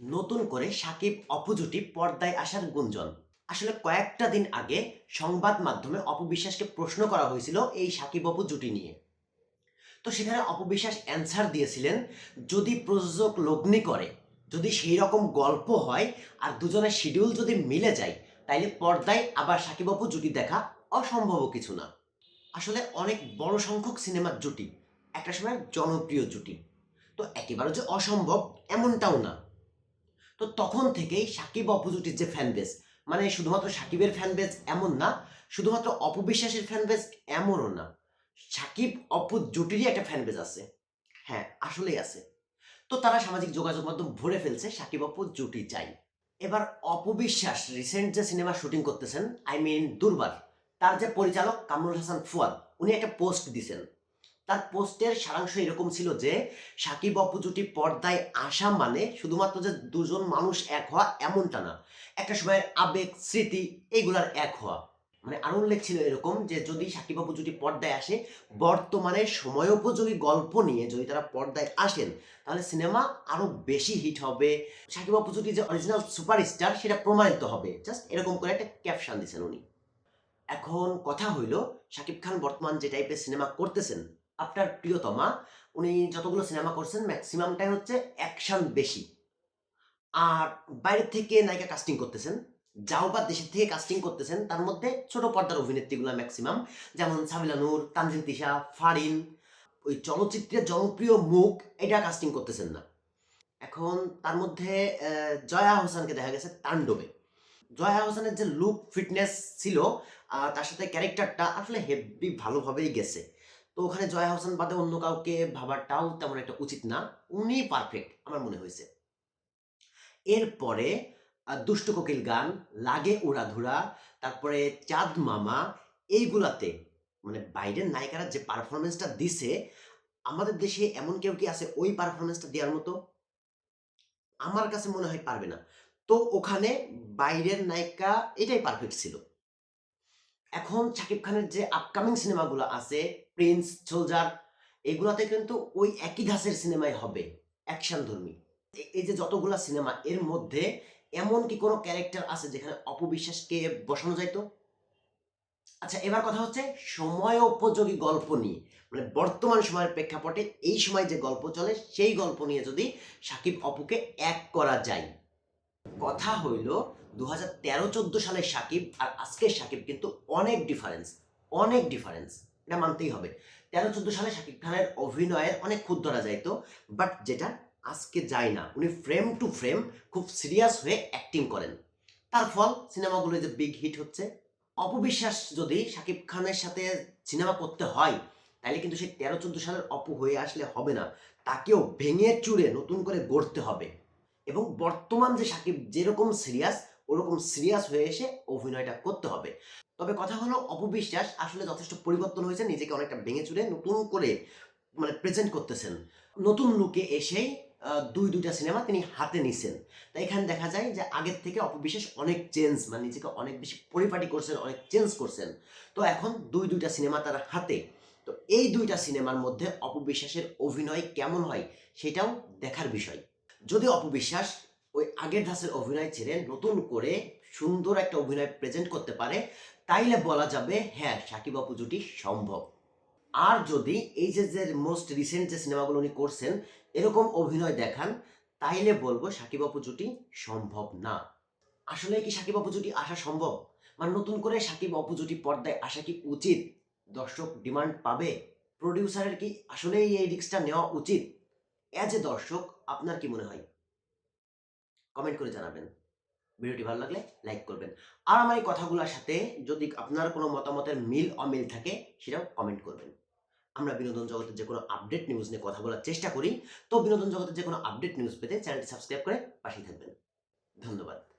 নতুন করে সাকিব অপু পর্দায় আসার গুঞ্জন। আসলে কয়েকটা দিন আগে সংবাদ মাধ্যমে অপবিশ্বাসকে প্রশ্ন করা হয়েছিল এই সাকিব অপু জুটি নিয়ে। তো সেখানে অপবিশ্বাস অ্যান্সার দিয়েছিলেন, যদি প্রযোজক লগ্নি করে, যদি সেই রকম গল্প হয় আর দুজনের শিডিউল যদি মিলে যায়, তাইলে পর্দায় আবার সাকিব অপু জুটি দেখা অসম্ভব কিছু না। আসলে অনেক বড় সংখ্যক সিনেমার জুটি, একটা সময় জনপ্রিয় জুটি। তো একেবারে যে অসম্ভব, এমনটাও না। তো তখন থেকেই সাকিব অপু জুটির যে ফ্যান বেস মানে শুধুমাত্র সাকিবের ফ্যান বেস এমন না, শুধুমাত্র অপবিশ্বাসের ফ্যান বেস এমনও না, সাকিব অপু জুটিরই একটা ফ্যান বেস আছে। হ্যাঁ আসলেই আছে। তো তারা সামাজিক যোগাযোগ মাধ্যম ভরে ফেলছে, সাকিব অপু জুটি চাই। এবার অপবিশ্বাস রিসেন্ট যে সিনেমা শুটিং করতেছেন আই মিন দুর্বার, তার যে পরিচালক কামরুল হাসান ফুয়াদ, উনি একটা পোস্ট দিছেন। তার পোস্টের সারাংশ এরকম ছিল যে, সাকিব অপু জুটি পর্দায় আসা মানে শুধুমাত্র যে দুজন মানুষ এক হওয়া এমনটা না। একটা সময়ের আবেগ, স্মৃতি এইগুলার এক হওয়া। মানে আরও উল্লেখ ছিল এরকম যে, যদি সাকিব অপু জুটি পর্দায় আসে, বর্তমানে সময়োপযোগী গল্প নিয়ে যদি তারা পর্দায় আসেন, তাহলে সিনেমা আরও বেশি হিট হবে। সাকিব অপু জুটি যে অরিজিনাল সুপারস্টার সেটা প্রমাণিত হবে। জাস্ট এরকম করে একটা ক্যাপশন দিচ্ছেন উনি। এখন কথা হইল শাকিব খান বর্তমান যে টাইপের সিনেমা করতেছেন আপনার প্রিয়তমা, উনি যতগুলো সিনেমা করছেন ম্যাক্সিমামটাই হচ্ছে অ্যাকশন বেশি। আর বাইরের থেকে নায়িকা কাস্টিং করতেছেন, যাও বা দেশের থেকে কাস্টিং করতেছেন, তার মধ্যে ছোট পর্দার অভিনেত্রীগুলো ম্যাক্সিমাম যেমন সাবিলা নূর তানজিন তিশা, ফারিন, ওই চলচ্চিত্রের জনপ্রিয় মুখ, এটা কাস্টিং করতেছেন না। এখন তার মধ্যে জয়া হোসেনকে দেখা গেছে তাণ্ডবে। জয়া হোসেনের যে লুক ফিটনেস ছিল, আর তার সাথে ক্যারেক্টারটা আসলে হেভি ভালোভাবেই গেছে। তো ওখানে জয়া হোসেন বাদে অন্য কাউকে ভাবাটাও তেমন একটা উচিত না। উনি পারফেক্ট আমার মনে হয়েছে। এরপরে দুষ্ট কোকিল গান, লাগে উড়াধুরা তারপরে চাঁদ মামা, এইগুলাতে মানে বাইরের নায়িকারা যে পারফরমেন্সটা দিছে, আমাদের দেশে এমন কেউ কি আছে ওই পারফরমেন্সটা দেওয়ার মতো? আমার কাছে মনে হয় পারবে না। তো ওখানে বাইরের নায়িকা এটাই পারফেক্ট ছিল। এখন শাকিব খানের যে আপকামিং সিনেমাগুলো আছে প্রিন্স সোলজার এগুলাতে কিন্তু ওই একই ধাঁচের সিনেমাই হবে অ্যাকশন ধর্মী এই যে যতগুলা সিনেমা এর মধ্যে এমন কি কোনো ক্যারেক্টার আছে যেখানে অপবিশ্বাসকে বসানো যাইতো আচ্ছা এবার কথা হচ্ছে সময় উপযোগী গল্প নিয়ে। মানে বর্তমান সময়ের প্রেক্ষাপটে এই সময় যে গল্প চলে, সেই গল্প নিয়ে যদি সাকিব অপুকে এক করা যায়। কথা হইল দু তেরো চোদ্দ সালের সাকিব আর আজকের সাকিব কিন্তু অনেক ডিফারেন্স অনেক ডিফারেন্স এটা মানতেই হবে। তেরো চোদ্দ সালে সাকিব খানের অভিনয়ের অনেক খুদ ধরা যাইতো বাট যেটা আজকে যায় না। উনি ফ্রেম টু ফ্রেম খুব সিরিয়াস হয়ে অ্যাক্টিং করেন। তার ফল সিনেমাগুলো যে বিগ হিট হচ্ছে অপবিশ্বাস যদি সাকিব খানের সাথে সিনেমা করতে হয়, তাহলে কিন্তু সেই তেরো চোদ্দ সালের অপু হয়ে আসলে হবে না। তাকেও ভেঙে চুরে নতুন করে গড়তে হবে। এবং বর্তমান যে সাকিব যেরকম সিরিয়াস ওরকম সিরিয়াস হয়ে এসে অভিনয়টা করতে হবে। তবে কথা হলো, অপবিশ্বাস আসলে যথেষ্ট পরিবর্তন হয়েছে, নিজেকে অনেকটা ভেঙে চুরে নতুন করে মানে প্রেজেন্ট করতেছেন। নতুন লুকে এসেই দুই, দুইটা সিনেমা তিনি হাতে নিছেন। তাই এখানে দেখা যায় যে আগের থেকে অপবিশ্বাস অনেক চেঞ্জ মানে নিজেকে অনেক বেশি পরিপাটি করছেন, অনেক চেঞ্জ করছেন। তো এখন দুই, দুইটা সিনেমা তার হাতে। তো এই দুইটা সিনেমার মধ্যে অপবিশ্বাসের অভিনয় কেমন হয়, সেটাও দেখার বিষয়। যদি অপবিশ্বাস ওই আগের ধাঁচের অভিনয় ছেড়ে নতুন করে সুন্দর একটা অভিনয় প্রেজেন্ট করতে পারে, তাইলে বলা যাবে হ্যাঁ সাকিব অপু জুটি সম্ভব। আর যদি এই যে যে মোস্ট রিসেন্ট যে সিনেমাগুলো উনি করছেন, এরকম অভিনয় দেখান, তাইলে বলব সাকিব অপু জুটি সম্ভব না। আসলে কি সাকিব অপু জুটি আসা সম্ভব? মানে নতুন করে সাকিব অপু জুটি পর্দায় আসা কি উচিত? দর্শক ডিমান্ড পাবে? প্রডিউসারের কি আসলেই এই রিক্সটা নেওয়া উচিত? অ্যাজ এ দর্শক, আপনার কি মনে হয়? কমেন্ট করে জানাবেন। ভিডিওটি ভালো লাগলে লাইক করবেন। আর আমার এই কথাগুলোর সাথে যদি আপনার কোনো মতামতের মিল অমিল থাকে, সেটাও কমেন্ট করবেন। আমরা বিনোদন জগতের যে কোনো আপডেট নিউজ নিয়ে কথা বলার চেষ্টা করি। তো বিনোদন জগতের যে কোনো আপডেট নিউজ পেতে চ্যানেলটি সাবস্ক্রাইব করে পাশেই থাকবেন। ধন্যবাদ।